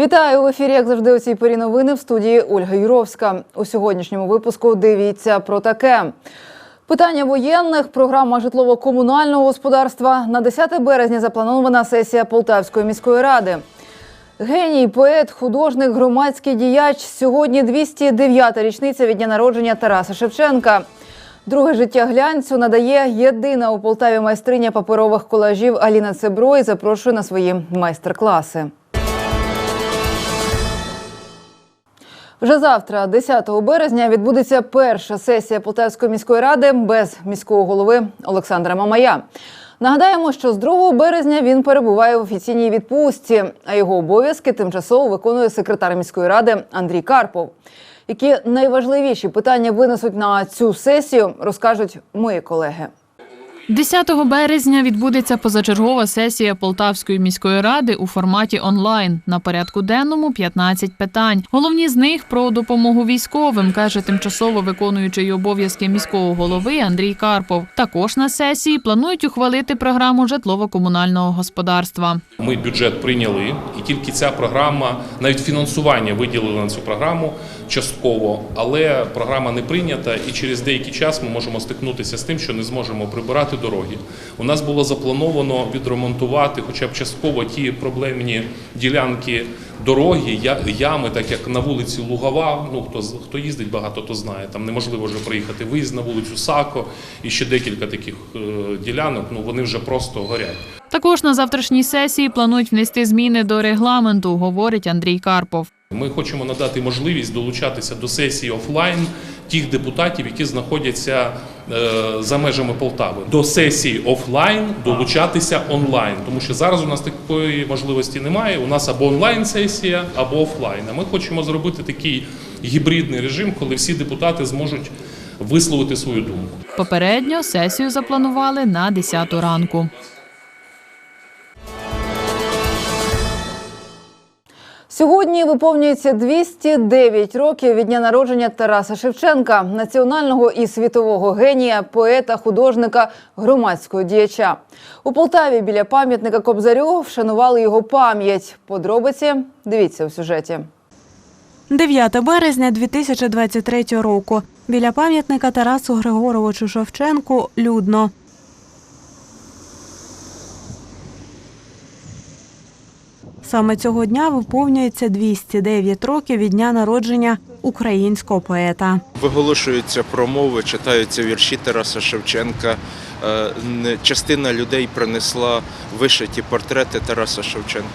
Вітаю в ефірі, як завжди, у цій порі новини в студії Ольга Юровська. У сьогоднішньому випуску дивіться про таке. Питання воєнних, програма житлово-комунального господарства. На 10 березня запланована сесія Полтавської міської ради. Геній, поет, художник, громадський діяч. Сьогодні 209-та річниця від дня народження Тараса Шевченка. Друге життя глянцю надає єдина у Полтаві майстриня паперових колажів Аліна Цебро і запрошує на свої майстер-класи. Вже завтра, 10 березня, відбудеться перша сесія Полтавської міської ради без міського голови Олександра Мамая. Нагадаємо, що з 2 березня він перебуває в офіційній відпустці, а його обов'язки тимчасово виконує секретар міської ради Андрій Карпов. Які найважливіші питання винесуть на цю сесію, розкажуть мої колеги. 10 березня відбудеться позачергова сесія Полтавської міської ради у форматі онлайн. На порядку денному 15 питань. Головні з них про допомогу військовим, каже тимчасово виконуючий обов'язки міського голови Андрій Карпов. Також на сесії планують ухвалити програму житлово-комунального господарства. Ми бюджет прийняли, і тільки ця програма, навіть фінансування виділили на цю програму частково, але програма не прийнята, і через деякий час ми можемо стикнутися з тим, що не зможемо прибирати дороги. У нас було заплановано відремонтувати, хоча б частково ті проблемні ділянки дороги, ями, так як на вулиці Лугова. Ну хто хто їздить багато, то знає. Там неможливо вже проїхати. Виїзд на вулицю Сако і ще декілька таких е, ділянок. Ну вони вже просто горять. Також на завтрашній сесії планують внести зміни до регламенту, говорить Андрій Карпов. Ми хочемо надати можливість долучатися до сесії офлайн тих депутатів, які знаходяться е, за межами Полтави. До сесії офлайн долучатися онлайн, тому що зараз у нас такої можливості немає. У нас або онлайн сесія, або офлайн. А ми хочемо зробити такий гібридний режим, коли всі депутати зможуть висловити свою думку. Попередньо сесію запланували на 10 ранку. Сьогодні виповнюється 209 років від дня народження Тараса Шевченка, національного і світового генія, поета, художника, громадського діяча. У Полтаві біля пам'ятника Кобзарю вшанували його пам'ять. Подробиці дивіться у сюжеті. 9 березня 2023 року. Біля пам'ятника Тарасу Григоровичу Шевченку людно. Саме цього дня виповнюється 209 років від дня народження українського поета. Виголошуються промови, читаються вірші Тараса Шевченка. Е, Частина людей принесла вишиті портрети Тараса Шевченка.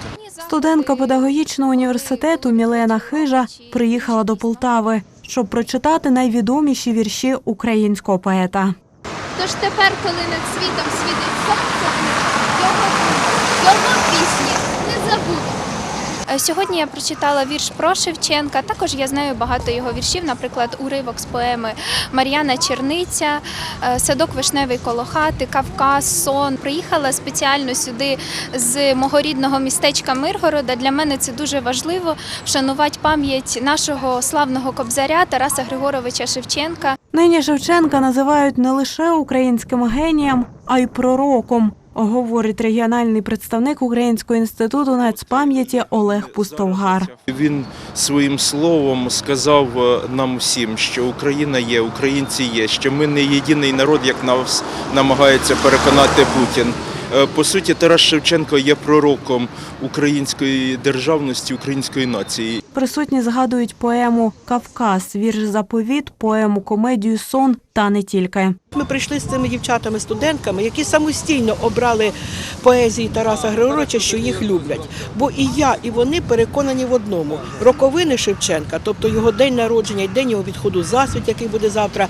Студентка педагогічного університету Мілена Хижа приїхала до Полтави, щоб прочитати найвідоміші вірші українського поета. Тож тепер, коли над світом світить сонце, його, його пісні не забуду. Е, Сьогодні я прочитала вірш про Шевченка. Також я знаю багато його віршів, наприклад, уривок з поеми Мар'яна Черниця, е, Садок вишневий коло хати, Кавказ, сон. Приїхала спеціально сюди з мого рідного містечка Миргорода. Для мене це дуже важливо вшанувати пам'ять нашого славного кобзаря Тараса Григоровича Шевченка. Нині Шевченка називають не лише українським генієм, а й пророком, говорить регіональний представник Українського інституту нацпам'яті Олег Пустовгар. Він своїм словом сказав е, нам всім, що Україна є, українці є, що ми не єдиний народ, як нас намагається переконати Путін. Е, По суті, Тарас Шевченко є пророком української державності, української нації. Присутні згадують поему Кавказ, вірш заповіт, поему комедію Сон та не тільки. Ми прийшли з цими дівчатами-студентками, які самостійно обрали поезії Тараса Григоровича, що їх люблять. Бо і я, і вони переконані в одному: роковини Шевченка, тобто його день народження і день його відходу засвіт, який буде завтра,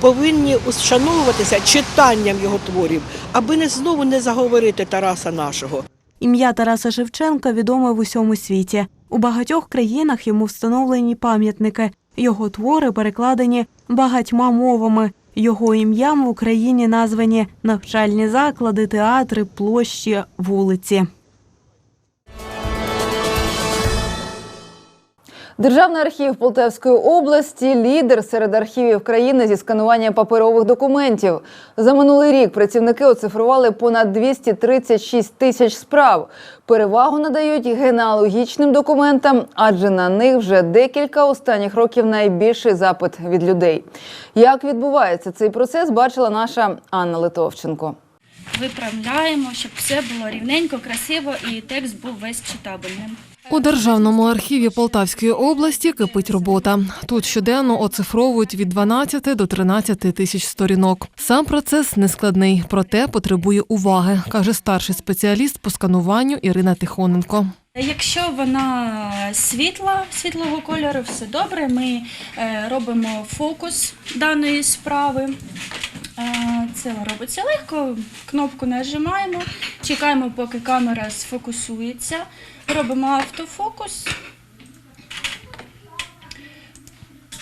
повинні ушановуватися читанням його творів, аби не знову не заговорити Тараса нашого. Ім'я Тараса Шевченка відоме в усьому світі. У багатьох країнах йому встановлені пам'ятники. Його твори перекладені багатьма мовами. Його ім'ям в Україні названі навчальні заклади, театри, площі, вулиці. Державний архів Полтавської області лідер серед архівів країни зі сканування паперових документів. За минулий рік працівники оцифрували понад 236 тисяч справ. Перевагу надають генеалогічним документам, адже на них вже декілька останніх років найбільший запит від людей. Як відбувається цей процес, бачила наша Анна Литовченко. Виправляємо, щоб все було рівненько, красиво і текст був весь читабельним. У Державному архіві Полтавської області кипить робота. Тут щоденно оцифровують від 12 до 13 тисяч сторінок. Сам процес нескладний, проте потребує уваги, каже старший спеціаліст по скануванню Ірина Тихоненко. Якщо вона світла, світлого кольору, все добре. Ми е, робимо фокус даної справи. Е, Це робиться легко. Кнопку нажимаємо, чекаємо, поки камера сфокусується. Робимо автофокус.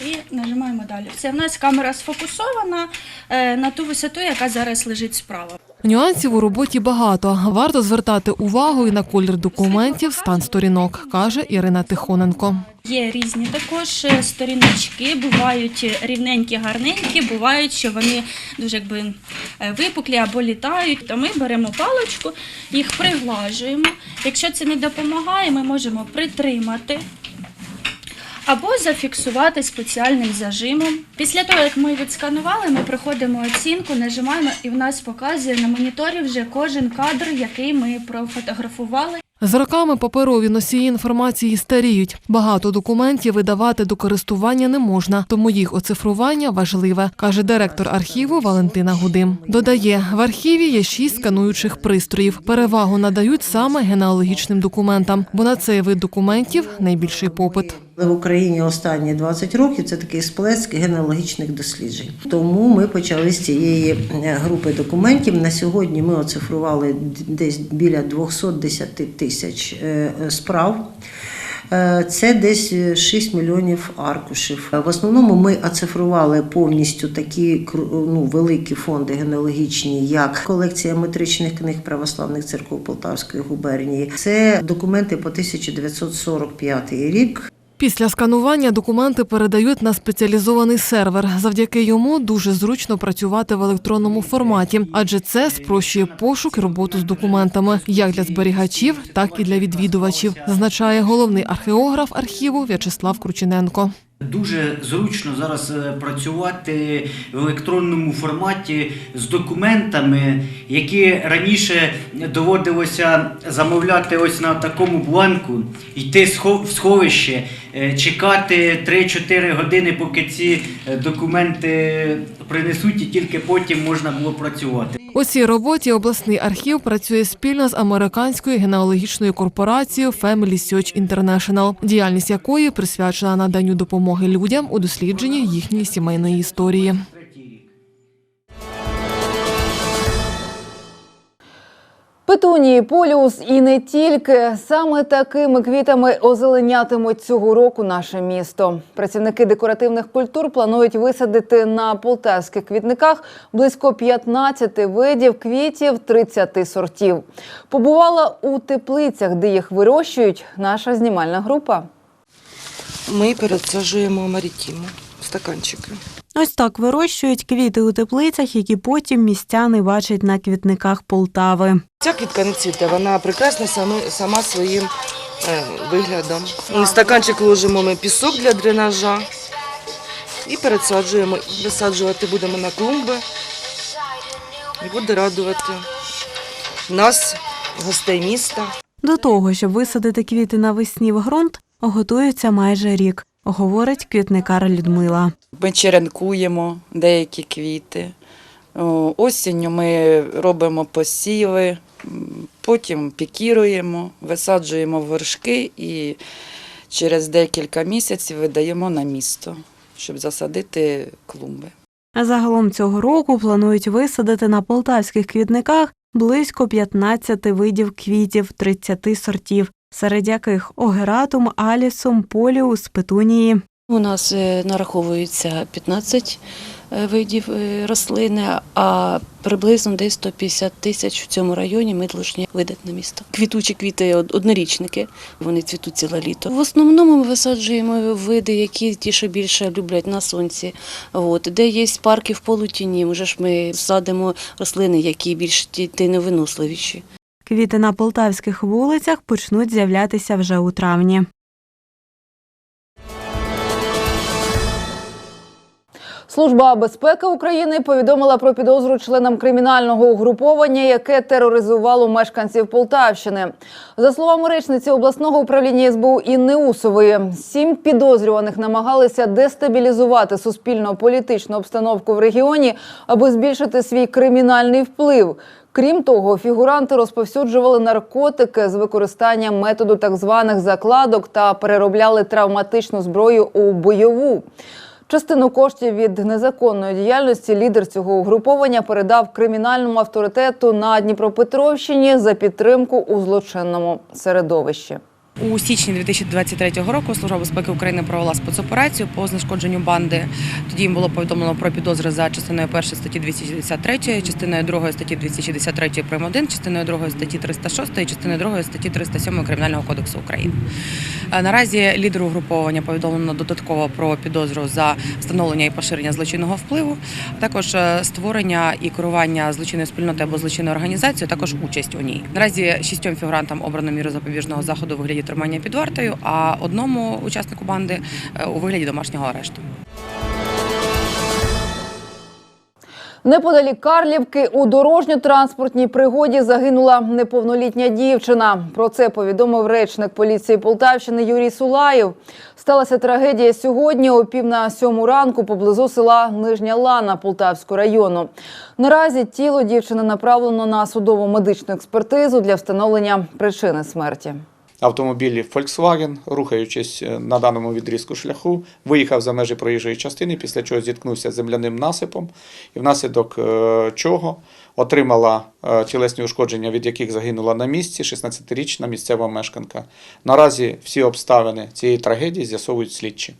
І нажимаємо далі. Все, в нас камера сфокусована е, на ту висоту, яка зараз лежить справа. Нюансів у роботі багато. Варто звертати увагу і на колір документів, стан сторінок, каже Ірина Тихоненко. Є різні також е, сторіночки, бувають рівненькі, гарненькі, бувають, що вони дуже якби е, випуклі або літають. То ми беремо паличку, їх приглажуємо. Якщо це не допомагає, ми можемо притримати. Або зафіксувати спеціальним зажимом. Після того, як ми відсканували, ми проходимо оцінку, нажимаємо, і в нас показує на моніторі вже кожен кадр, який ми профотографували. З роками паперові носії інформації старіють. Багато документів видавати до користування не можна, тому їх оцифрування важливе, каже директор архіву Валентина Гудим. Додає, в архіві є шість скануючих пристроїв. Перевагу надають саме генеалогічним документам, бо на цей вид документів найбільший попит. В Україні останні 20 років це такий сплеск генеалогічних досліджень. Тому ми почали з цієї е, групи документів. На сьогодні ми оцифрували десь біля 210 тисяч е, справ. Е, Це десь 6 мільйонів аркушів. В основному ми оцифрували повністю такі ну, великі фонди генеалогічні, як колекція метричних книг православних церков Полтавської губернії. Це документи по 1945 рік. Після сканування документи передають на спеціалізований сервер. Завдяки йому дуже зручно працювати в електронному форматі, адже це спрощує пошук і роботу з документами як для зберігачів, так і для відвідувачів, зазначає головний археограф архіву В'ячеслав Кручененко. Дуже зручно зараз е, працювати в електронному форматі з документами, які раніше доводилося замовляти ось на такому бланку, йти в сховище, чекати 3-4 години, поки ці е, документи принесуть, і тільки потім можна було працювати. У цій роботі обласний архів працює спільно з американською генеалогічною корпорацією Family Search International, діяльність якої присвячена наданню допомоги людям у дослідженні їхньої сімейної історії. Петунії, поліус і не тільки саме такими квітами озеленятимуть цього року наше місто. Працівники декоративних культур планують висадити на полтавських квітниках близько 15 видів квітів 30 сортів. Побувала у теплицях, де їх вирощують наша знімальна група. Ми пересаджуємо марітіму стаканчики. Ось так вирощують квіти у теплицях, які потім містяни бачать на квітниках Полтави. Ця квітка не цвіте, вона прекрасна сама, сама своїм е, виглядом. В стаканчик ложимо ми пісок для дренажа і пересаджуємо. Висаджувати будемо на клумби. І буде радувати нас, гостей міста. До того, щоб висадити квіти навесні в ґрунт, готуються майже рік, говорить квітникар Людмила. Ми черенкуємо деякі квіти. Осінню ми робимо посіви, потім пікіруємо, висаджуємо в горшки і через декілька місяців видаємо на місто, щоб засадити клумби. Загалом цього року планують висадити на полтавських квітниках близько 15 видів квітів 30 сортів, серед яких огератум, алісум, поліус, петунії. У нас е, нараховується 15 е, видів е, рослини, а приблизно десь 150 тисяч в цьому районі ми повинні видати на місто. Квітучі квіти однорічники, вони цвітуть ціле літо. В основному ми висаджуємо види, які ті, що більше люблять на сонці. От де є парки в полутіні, вже ж ми садимо рослини, які більш ті- тіньовиносливіші. Квіти на полтавських вулицях почнуть з'являтися вже у травні. Служба безпеки України повідомила про підозру членам кримінального угруповання, яке тероризувало мешканців Полтавщини. За словами речниці обласного управління СБУ Інни Усової, сім підозрюваних намагалися дестабілізувати суспільно-політичну обстановку в регіоні, аби збільшити свій кримінальний вплив. Крім того, фігуранти розповсюджували наркотики з використанням методу так званих закладок та переробляли травматичну зброю у бойову. Частину коштів від незаконної діяльності лідер цього угруповання передав кримінальному авторитету на Дніпропетровщині за підтримку у злочинному середовищі. У січні 2023 року Служба безпеки України провела спецоперацію по знешкодженню банди. Тоді їм було повідомлено про підозри за частиною 1 статті 263, частиною 2 статті 263 прим. 1, частиною 2 статті 306 і частиною 2 статті 307 Кримінального кодексу України. Е, Наразі лідеру угруповання повідомлено додатково про підозру за встановлення і поширення злочинного впливу, також е, створення і керування злочинною спільнотою або злочинною організацією, також участь у ній. Наразі шістьом фігурантам обрано міру запобіжного заходу вигляді тримання під вартою, а одному учаснику банди е, у вигляді домашнього арешту. Неподалік Карлівки у дорожньо-транспортній пригоді загинула неповнолітня дівчина. Про це повідомив речник поліції Полтавщини Юрій Сулаєв. Сталася трагедія сьогодні о пів на сьому ранку поблизу села Нижня Лана Полтавського району. Наразі тіло дівчини направлено на судово медичну експертизу для встановлення причини смерті. Автомобіль Volkswagen, рухаючись е, на даному відрізку шляху, виїхав за межі проїжджої частини, після чого зіткнувся з земляним насипом, і внаслідок е, чого отримала е, тілесні ушкодження, від яких загинула на місці 16-річна місцева мешканка. Наразі всі обставини цієї трагедії з'ясовують слідчі.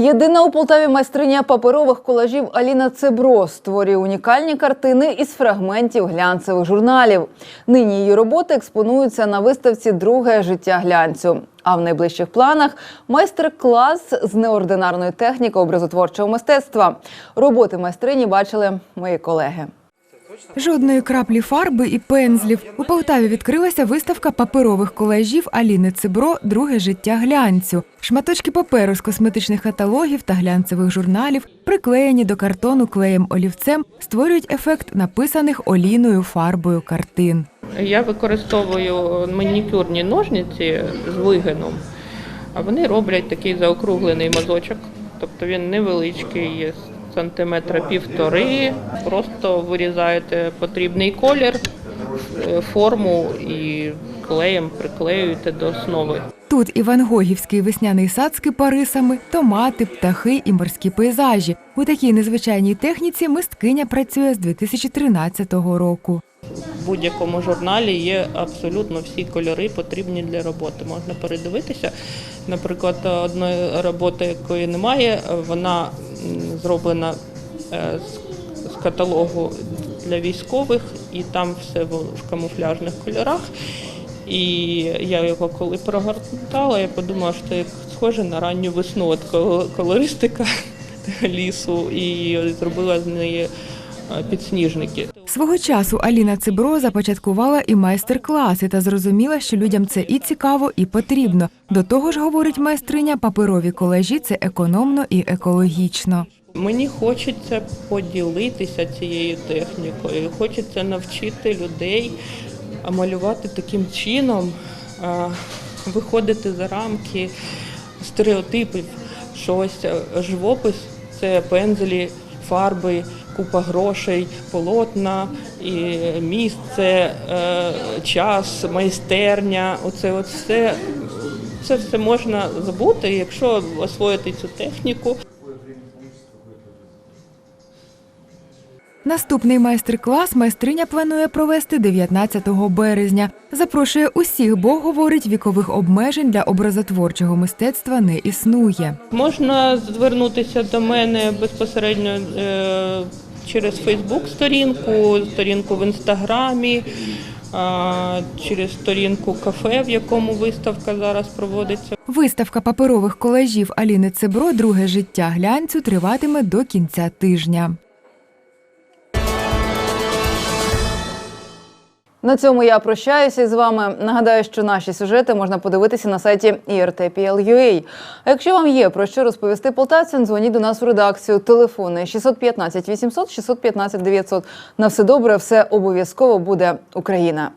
Єдина у Полтаві майстриня паперових колажів Аліна Цебро створює унікальні картини із фрагментів глянцевих журналів. Нині її роботи експонуються на виставці Друге життя глянцю. А в найближчих планах майстер-клас з неординарної техніки образотворчого мистецтва. Роботи майстрині бачили мої колеги. Жодної краплі фарби і пензлів. У Полтаві відкрилася виставка паперових колажів Аліни Цибро Друге життя глянцю. Шматочки паперу з косметичних каталогів та глянцевих журналів, приклеєні до картону клеєм олівцем, створюють ефект написаних олійною фарбою картин. Я використовую манікюрні ножниці з вигином, а вони роблять такий заокруглений мазочок. Тобто він невеличкий, сантиметра півтори. Просто вирізаєте потрібний колір, е, форму і клеєм приклеюєте до основи. Тут і вангогівський весняний сад з кипарисами, томати, птахи і морські пейзажі. У такій незвичайній техніці мисткиня працює з 2013 року. В будь-якому журналі є абсолютно всі кольори потрібні для роботи. Можна передивитися. Наприклад, одної роботи, якої немає, вона зроблена е, з- каталогу для військових, і там все в в камуфляжних кольорах. І я його коли прогортала, я подумала, що як схоже на ранню весну, от кол- колористика лісу, і зробила з неї підсніжники. Свого часу Аліна Цибро започаткувала і майстер-класи та зрозуміла, що людям це і цікаво, і потрібно. До того ж, говорить майстриня, паперові колажі це економно і екологічно. Мені хочеться поділитися цією технікою, хочеться навчити людей малювати таким чином, виходити за рамки стереотипів, що ось е, живопис це пензелі, фарби, купа грошей, полотна, і місце, е, час, майстерня. Оце от все, це все можна забути, якщо освоїти цю техніку. Наступний майстер-клас майстриня планує провести 19 березня. Запрошує усіх, бо говорить, вікових обмежень для образотворчого мистецтва не існує. Можна звернутися до мене безпосередньо е, через Фейсбук сторінку, сторінку в інстаграмі, через сторінку кафе, в якому виставка зараз проводиться. Виставка паперових колажів Аліни Цебро Друге життя глянцю триватиме до кінця тижня. На цьому я прощаюся з вами. Нагадаю, що наші сюжети можна подивитися на сайті IRT.PL.UA. А якщо вам є про що розповісти полтавцям, дзвоніть до нас у редакцію. Телефони 615 800 615 900. На все добре, все обов'язково буде Україна.